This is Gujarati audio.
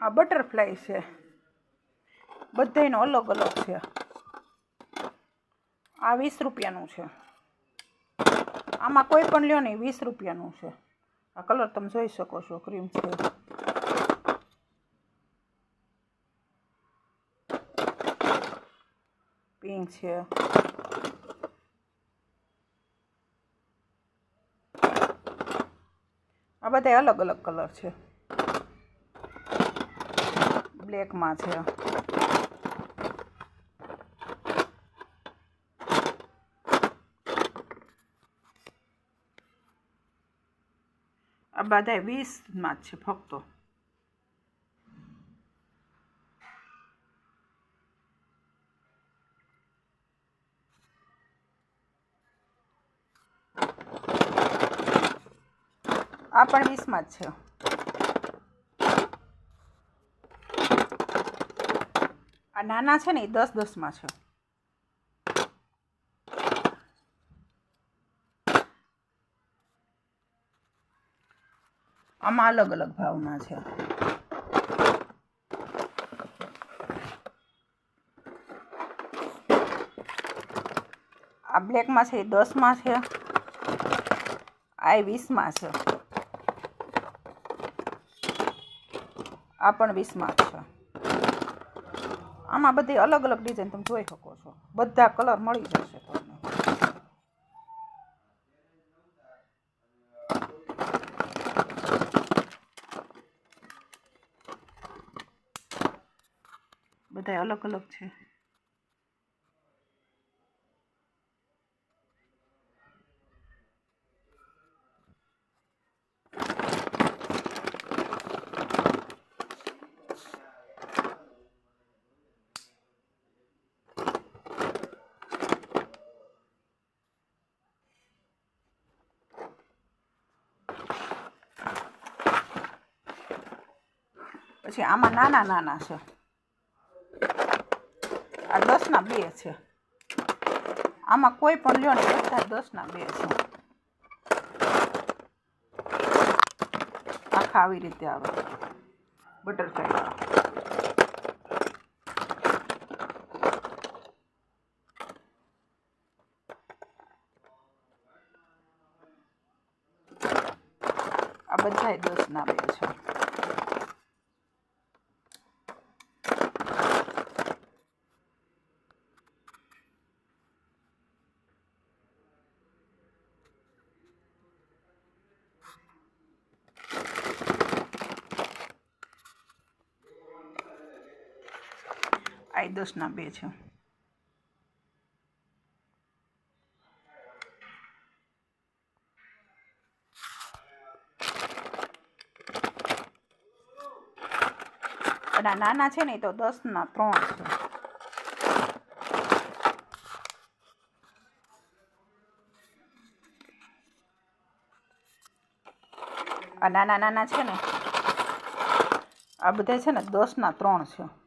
આ બટરફ્લાય છે. બધાયનો અલગ અલગ છે. આ વીસ રૂપિયાનું છે. આમાં કોઈ પણ લ્યો નહીં, વીસ રૂપિયાનું છે. આ કલર તમે જોઈ શકો છો, ક્રીમ છે. પિંક છે. આ બધા અલગ અલગ કલર છે. બ્લેકમાં છે. આ બધા વીસમાં જ છે ફક્ત. આ પણ વીસમાં જ છે આ નાના છે ને એ દસ દસમાં છે. આમાં અલગ અલગ ભાવના છે. આ બ્લેકમાં છે, એ દસમાં છે. આ એ વીસમાં છે. આ પણ વીસમાં છે. આમાં બધી અલગ અલગ ડિઝાઇન તમે જોઈ શકો છો. બધા કલર મળી જશે તમને. બધા અલગ અલગ છે. પછી આમાં નાના નાના છે. આ દસના બે છે. આમાં કોઈ પણ લ્યો ને બધા દસના બે છે. આખા આવી રીતે આવે. બટરફ્લાય. આ બધાય દસના બે છે. આ દસના બે છે. અને નાના છે ને તો દસના ત્રણ છે. આ નાના નાના છે ને, આ બધા છે ને દસના ત્રણ છે.